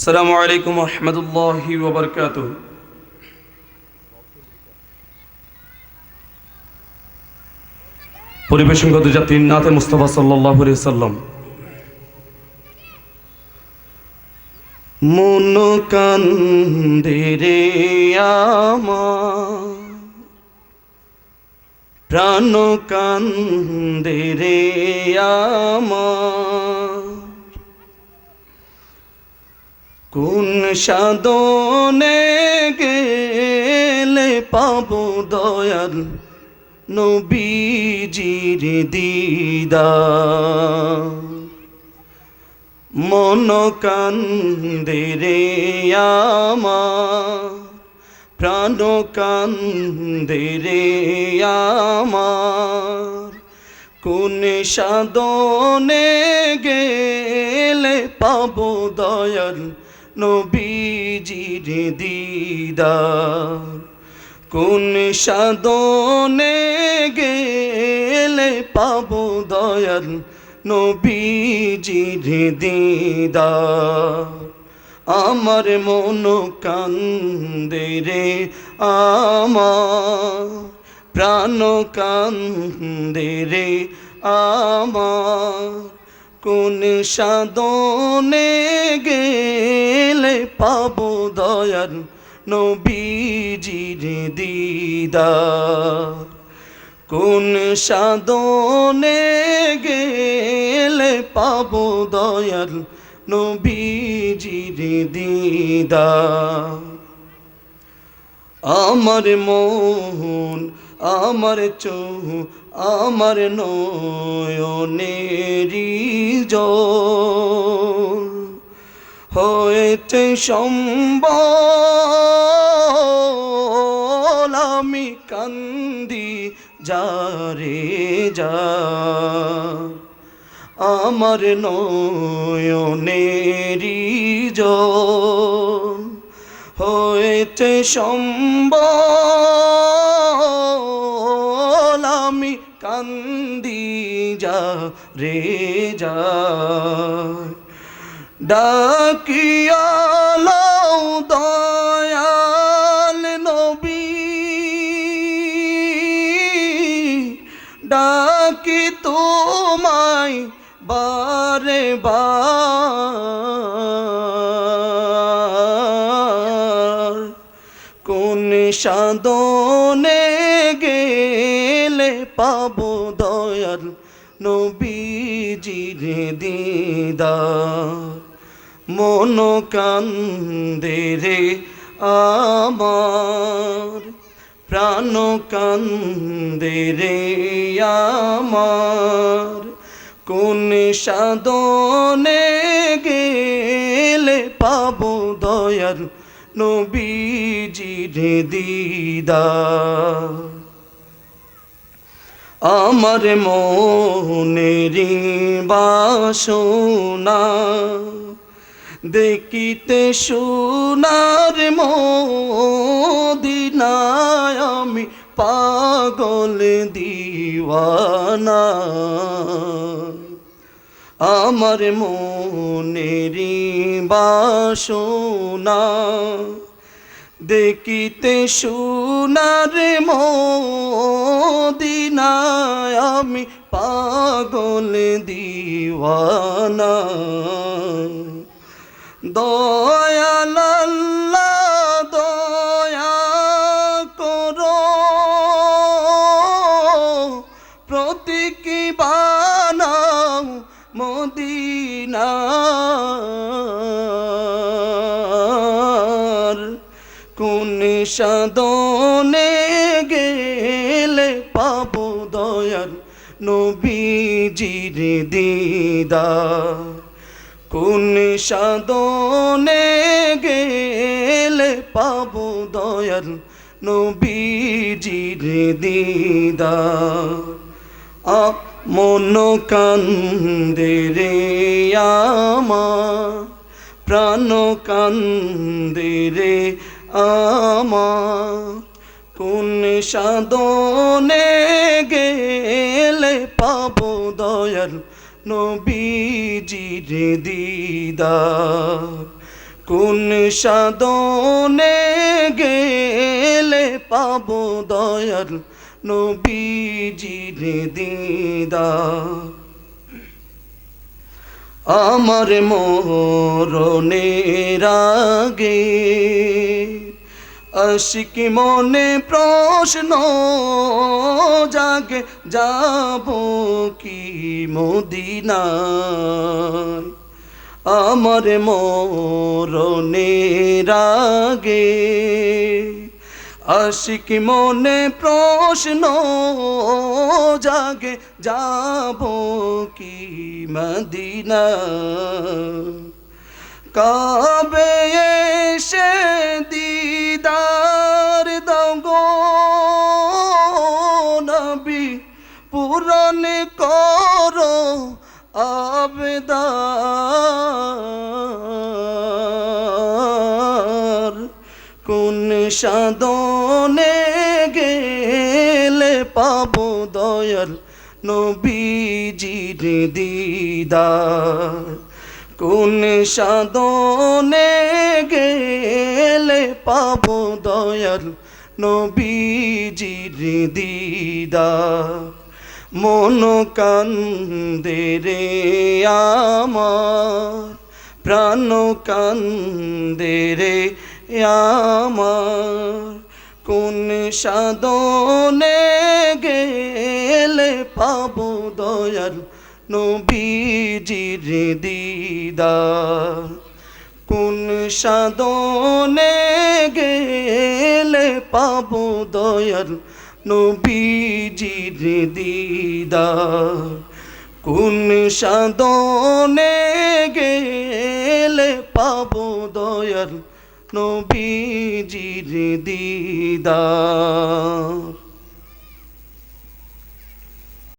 আসসালামু আলাইকুম রহমতুল্লাহি ওবরকাত পরিবেশন করতে যাত্রী নাথে মুস্তফা সাল্লাম মন কান্দে রে আমার। প্রাণ কান্দে রে আমার। কোন সাধনে গেলে পাবো দয়াল নবীজির দিদা মন কান্দে রে আমার, প্রাণ কান্দে রে আমার। কোন সাধনে গেলে পাবো দয়াল নবীজির দিদার। কোন সাধনে গেলে পাবো দয়াল নবীজির দিদার। আমার মন কান্দে রে আমার, প্রাণ কান্দে রে আমার। কোন সাধনে গেলে পাবো দয়াল নবীজির দিদার? কোন সাধনে গেলে পাবো দয়াল নবীজির দিদার? আমার মন আমার চোখ, আমার নয়নেরি জল। হয়েছে সম্বল, আমি কান্দি যারে যা। আমার নয়নেরি জল। হয়েছে আমি কান্দি যা রে যা। ডাকিয়ালাও দয়াল নবী। ডাকি তোমায় বারে বার। কোন গেলে পাবো দয়াল নবীজির দিদার। মন কান্দে রে আমার, প্রাণ কান্দে রে আমার। কোন সাধনে গেলে পাবো দয়াল নবীজির দিদার। আমার মনেরি বাসনা দেখিতে সোনার মদিনায় আমি পাগল দিওয়ানা। আমার মনেরি বাসনা দেখিতে সুনার মদিনায় আমি পাগল দিওয়ানা। দয়াল সাধনে গেলে পাবো দয়াল নবীজির দিদার। কোন সাধনে গেলে পাবো দয়াল নবীজির দিদার। আ মন কান্দে রে আমার, প্রাণ কান্দে রে আমার কোন সাধনে গেলে পাবো দয়াল নবীজির দিদার? কোন সাধনে গেলে পাবো দয়াল নবীজির দিদার? আমার মরণের আগে আশিকি মনে প্রশ্ন জাগে, যাব কি মদিনায়? আমার মরণের আগে আশিক মনে প্রশ্ন জাগে, যাব কি মদিনা কবে এসে দিদার দগো নবী পূরণ করো আবেদার? কোন সাধনে গেলে পাবো দয়াল নবীজির দিদার? কোন সাধনে গেলে পাব দয়াল নবীজির দিদার? মন কান্দে রে আমার, প্রাণ কান্দে রে আমার। কোন সাধনে গেলে পাব দয়াল নবীজির দিদার। কোন সাধনে গেলে পাবো দয়াল নবীজির দিদার। কোন সাধনে গেলে পাবো দয়াল নবীজির দিদার।